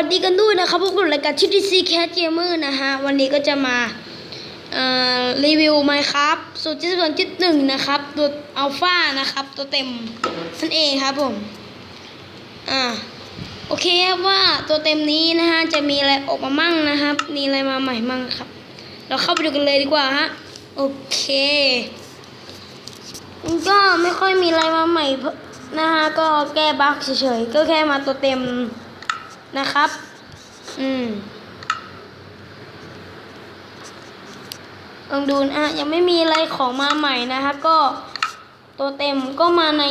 วัสดีกันด้วยนะครับพวกเรารายการชิดซีแคสเกมเมอร์นะฮะ วันนี้ก็จะมาเอ่อรีวิว Minecraft สูตรที่ส่วนที่หนึ่งนะครับ ตัวอัลฟานะครับ ตัวเต็มนั่นเองครับผม อ่า โอเคครับว่าตัวเต็มนี้นะฮะ จะมีอะไรออกมามั่งนะครับ มีอะไรมาใหม่มั่งครับ เราเข้าไปดูกันเลยดีกว่าฮะ โอเคก็ไม่ค่อยมีอะไรมาใหม่นะฮะ ก็แก้บั๊กเฉยๆ ก็แค่มาตัวเต็ม นะครับ อืมลองดูนะยังไม่มีอะไรของมาใหม่นะครับ ก็ตัวเต็มก็มาใน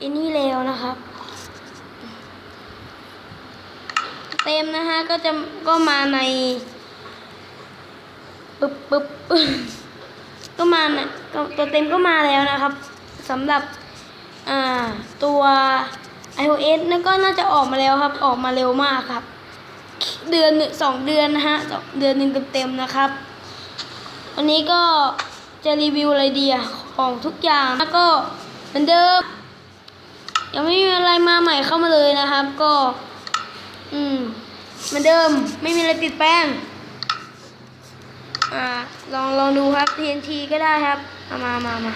อันนี้แล้วนะครับ เต็มนะฮะก็จะก็มาในปึ๊บปึ๊บก็มานะตัวเต็มก็มาแล้วนะครับสำหรับ อ่าตัว iOS นั่นก็น่าจะออกมาแล้วครับ ออกมาเร็วมากครับ เดือนหนึ่งสองเดือนนะฮะสองเดือนหนึ่งเต็มๆนะครับ วันนี้ก็จะรีวิวอะไรดีอะของทุกอย่างแล้วก็เหมือนเดิม ยังไม่มีอะไรมาใหม่เข้ามาเลยนะครับ ก็ อืมเหมือนเดิมไม่มีอะไรติดแป้งอ่าลองลองดูครับ TNT ก็ได้ครับเอามามามา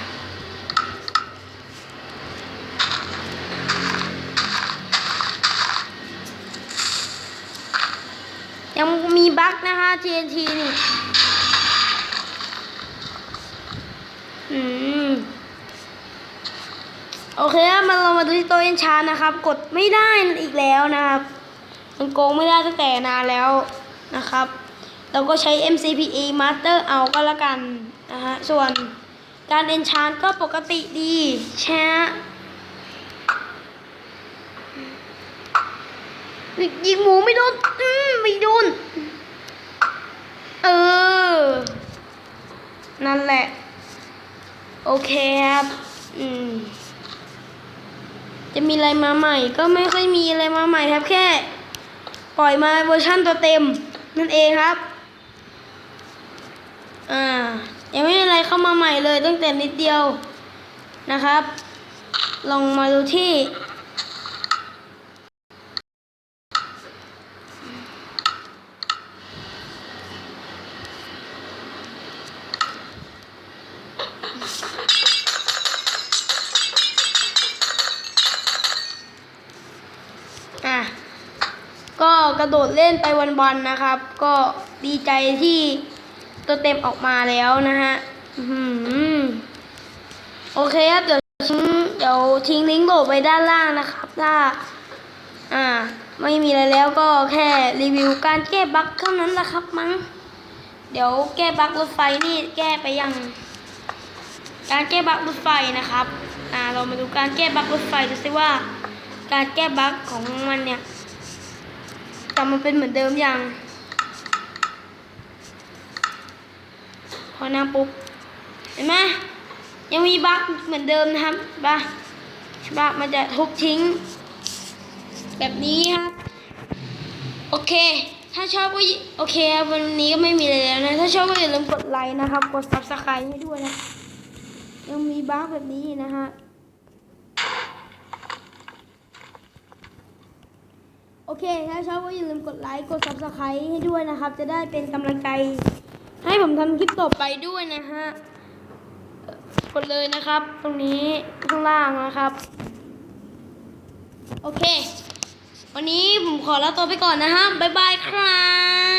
ยังมี บั๊กนะคะ TNT นี่อืมโอเคมาเรามาดูที่โต๊ะเอนชานนะครับ กดไม่ได้อีกแล้วนะครับ มันโกงไม่ได้ตั้งแต่นานแล้วนะครับ เราก็ใช้ MCPE Master เอาก็แล้วกันนะฮะ ส่วนการเอนชานก็ปกติดีแชะยิงหมูไม่โดน อืม ไม่โดน เออ นั่น แหละ โอเคครับ อืม จะมีอะไรมาใหม่ ก็ไม่ค่อยมีอะไรมาใหม่ครับ แค่ ปล่อยมาเวอร์ชั่นตัวเต็ม นั่นเองครับ อ่า ยังไม่มีอะไรเข้ามาใหม่เลยตั้งแต่นิดเดียวนะครับ ลองมาดูที่ อะก็กระโดดเล่นไปวันๆนะครับ ก็ดีใจที่ตัวเต็มออกมาแล้วนะฮะโอเคครับเดี๋ยวทิ้งเดี๋ยวทิ้งลิงก์โหลดไว้ด้านล่างนะครับ ถ้า อ่า ไม่มีอะไรแล้วก็แค่รีวิวการแก้บั๊กเท่านั้นแหละครับมั้ง เดี๋ยวแก้บั๊กรถไฟนี่แก้ไปยัง การแก้บั๊กรถไฟนะครับ อ่า เรามาดูการแก้บั๊กรถไฟดูซิว่า การแก้บั๊กของมันเนี่ยกลับมาเป็นเหมือนเดิมยัง พอน้าปุ๊บ เห็นไหมยังมีบั๊กเหมือนเดิมนะครับบั๊กบั๊กมันจะทุบทิ้ง แบบนี้ครับ โอเค ถ้าชอบก็โอเคครับวันนี้ก็ไม่มีอะไรแล้วนะ ถ้าชอบก็อย่าลืมกดไลค์นะครับ กด subscribe ให้ด้วยนะ ยังมีบั๊กแบบนี้นะฮะ โอเค ถ้าชอบก็อย่าลืมกดไลค์ กด subscribe ให้ด้วยนะครับ จะได้เป็นกำลังใจ ให้ผมทำคลิปต่อไปด้วยนะฮะ กดเลยนะครับ ตรงนี้ข้างล่างนะครับ โอเค วันนี้ผมขอลาตัวไปก่อนนะฮะ บ๊ายบายครับ